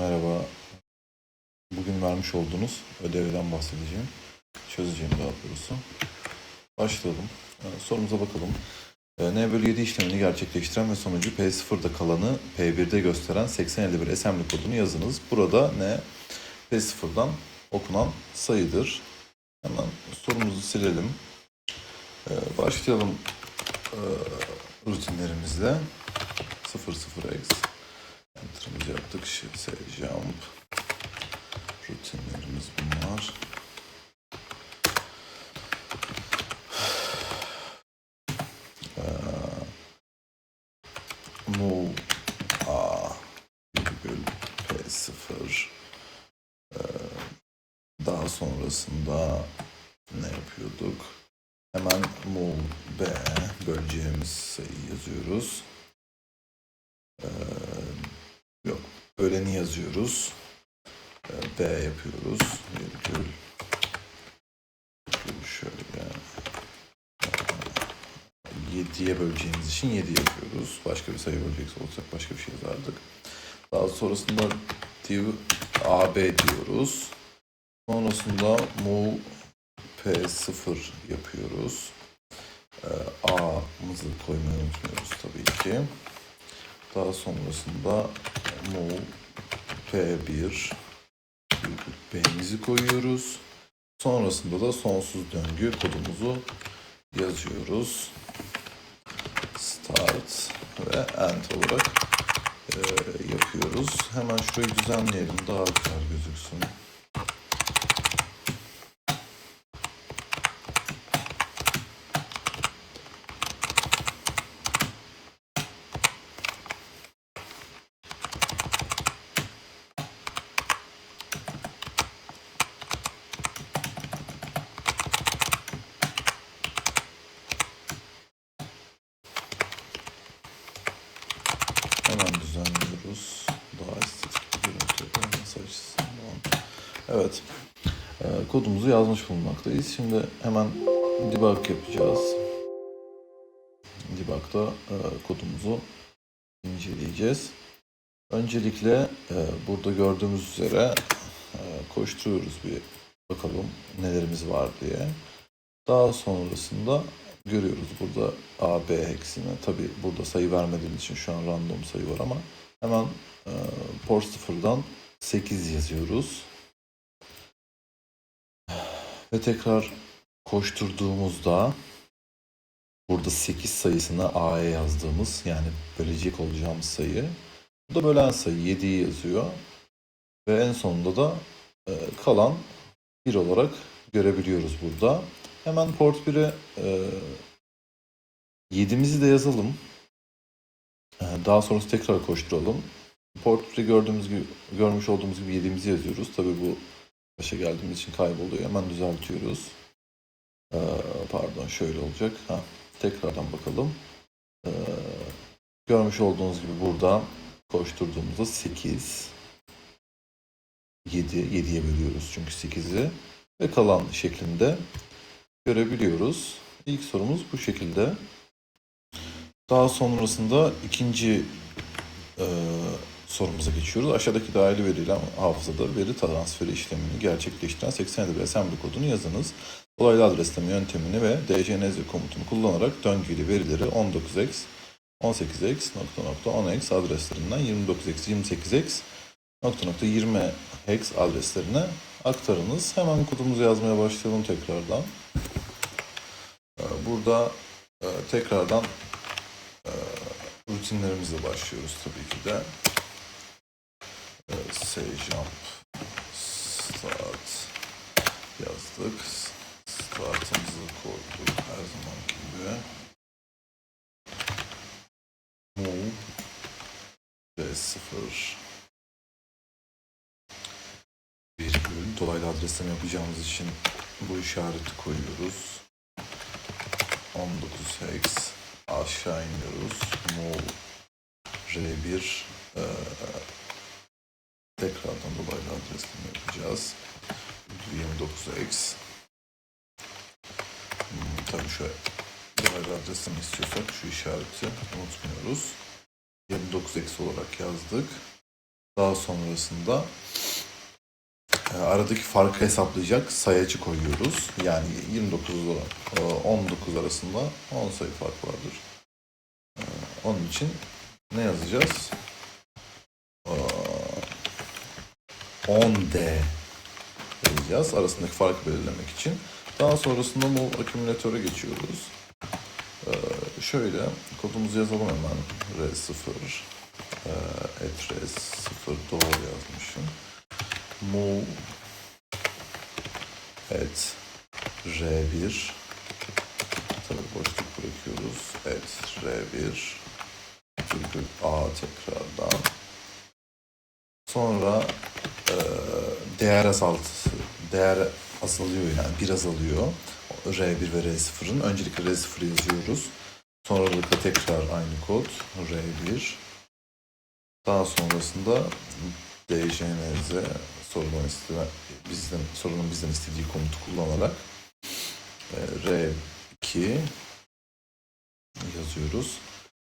Merhaba. Bugün vermiş olduğunuz ödevden bahsedeceğim. Çözeceğim daha doğrusu. Başlayalım. Ee, sorumuza bakalım. Ee, N bölü 7 işlemini gerçekleştiren ve sonucu P0'da kalanı P1'de gösteren 8051 assembly kodunu yazınız. Burada N P0'dan okunan sayıdır. Hemen sorumuzu silelim. Ee, başlayalım rutinlerimizle. 00x Enter'ımızı yaptık. Shift jump. Rutinlerimiz bunlar. Ee, move a virgül p0 Ee, daha sonrasında ne yapıyorduk? Hemen move b böleceğimiz sayıyı yazıyoruz. Ee. Öğleni yazıyoruz. Ee, B yapıyoruz. Virgül. Şöyle. 7'ye böleceğimiz için 7 yapıyoruz. Başka bir sayı bölecek olursak başka bir şey yazardık. Daha sonrasında div AB diyoruz. Sonrasında move P0 yapıyoruz. Ee, A'mızı koymayı unutmuyoruz tabii ki. Daha sonrasında move P1 B'mizi koyuyoruz. Sonrasında da sonsuz döngü kodumuzu yazıyoruz. Start ve end olarak e, yapıyoruz. Hemen şurayı düzenleyelim daha güzel gözüksün. Hemen düzenliyoruz. Daha estetik bir görüntü olması açısından. Evet. Ee, kodumuzu yazmış bulunmaktayız. Şimdi hemen debug yapacağız. Debug'da e, kodumuzu inceleyeceğiz. Öncelikle e, burada gördüğümüz üzere e, koşturuyoruz bir bakalım nelerimiz var diye. Daha sonrasında görüyoruz burada A, B hexini. Tabi burada sayı vermediğim için şu an random sayı var ama hemen e, port sıfırdan 8 yazıyoruz. Ve tekrar koşturduğumuzda burada 8 sayısını A'ya yazdığımız yani bölecek olacağımız sayı. Bu da bölen sayı 7'yi yazıyor. Ve en sonunda da e, kalan 1 olarak görebiliyoruz burada. Hemen port 1'e e, 7'mizi de yazalım. E, daha sonrası tekrar koşturalım. Port 1'e gördüğümüz gibi, görmüş olduğumuz gibi 7'mizi yazıyoruz. Tabii bu başa geldiğimiz için kayboluyor. Hemen düzeltiyoruz. E, pardon şöyle olacak. Ha, tekrardan bakalım. E, görmüş olduğunuz gibi burada koşturduğumuzda 8 7 7'ye bölüyoruz çünkü 8'i ve kalan şeklinde görebiliyoruz. İlk sorumuz bu şekilde. Daha sonrasında ikinci e, sorumuza geçiyoruz. Aşağıdaki dahili verilen hafızada veri transferi işlemini gerçekleştiren 87 assembly kodunu yazınız. Dolaylı adresleme yöntemini ve dcnz komutunu kullanarak döngülü verileri 19x, 18x, nokta nokta 10x adreslerinden 29x, 28x, nokta nokta 20 hex adreslerine aktarınız. Hemen kodumuzu yazmaya başlayalım tekrardan. Ee, Burada e, tekrardan e, rutinlerimizle başlıyoruz tabii ki de. E, say jump start yazdık. Startımızı koyduk her zaman gibi. Move V0 virgül dolaylı adresleme yapacağımız için bu işareti koyuyoruz. 19 hex aşağı iniyoruz. Move R1 eee, tekrardan dolaylı adresleme yapacağız. 29 hex Hmm, tabii şöyle dolaylı adresleme istiyorsak şu işareti unutmuyoruz. 29 eksi olarak yazdık. Daha sonrasında e, aradaki farkı hesaplayacak sayacı koyuyoruz. Yani 29 ile e, 19 arasında 10 sayı fark vardır. E, Onun için ne yazacağız? E, 10D yazacağız arasındaki farkı belirlemek için. Daha sonrasında mol akümülatöre geçiyoruz. E, Şöyle kodumuzu yazalım hemen. R0 e, et R0 doğru yazmışım. Move et R1 tabii boşluk bırakıyoruz. Et R1 virgül A tekrardan. Sonra e, değer azaltısı, değer azalıyor yani bir azalıyor. R1 ve R0'ın. Öncelikle R0 yazıyoruz. Sonralıkla tekrar aynı kod. R1. Daha sonrasında DJNZ sorunun istenen, bizden, sorunun bizden istediği komutu kullanarak e, R2 yazıyoruz.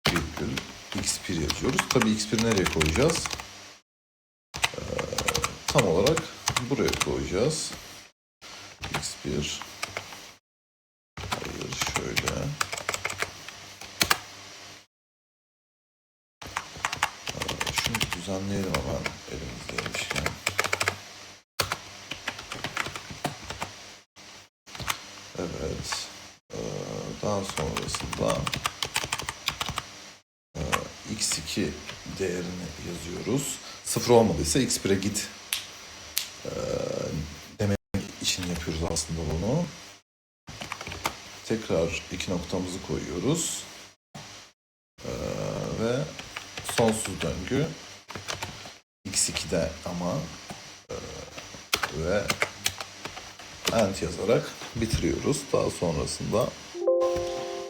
Virgül X1 yazıyoruz. Tabii X1 nereye koyacağız? E, tam olarak buraya koyacağız. X1 Hayır şöyle Ee, Şunu düzenleyelim hemen elimizdeymişken. Evet. Ee, Daha sonrasında e, x2 değerini yazıyoruz. Sıfır olmadıysa x1'e git e, demek için yapıyoruz aslında bunu. Tekrar iki noktamızı koyuyoruz. Ee, ve sonsuz döngü x2'de ama e, ve end yazarak bitiriyoruz. Daha sonrasında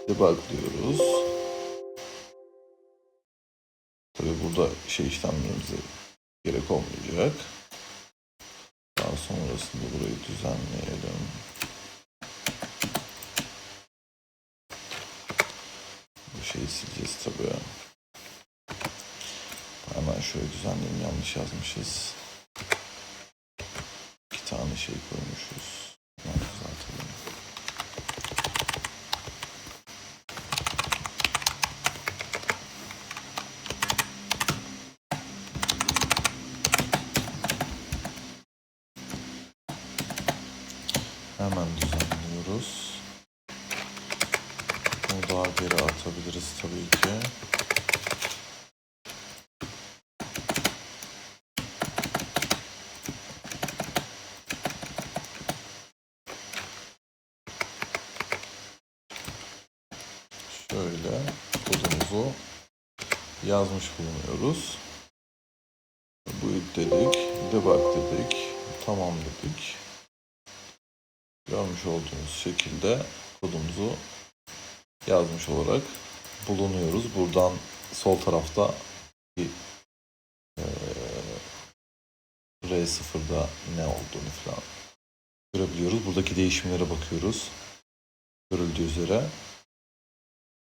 debug diyoruz. Tabi burada şey işlemlerimize gerek olmayacak. Daha sonrasında burayı düzenleyelim. Bu şeyi sileceğiz tabi. Hemen şöyle düzenleyelim yanlış yazmışız. İki tane şey koymuşuz. Hemen düzeltelim. Hemen düzenliyoruz. Bunu daha geri atabiliriz tabii ki. Şöyle kodumuzu yazmış bulunuyoruz. Bu dedik, debug dedik, tamam dedik. Görmüş olduğunuz şekilde kodumuzu yazmış olarak bulunuyoruz. Buradan sol tarafta bir eee, R0'da ne olduğunu falan görebiliyoruz. Buradaki değişimlere bakıyoruz. Görüldüğü üzere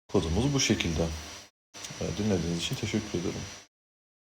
kodumuz bu şekilde. Ee, Dinlediğiniz için teşekkür ederim.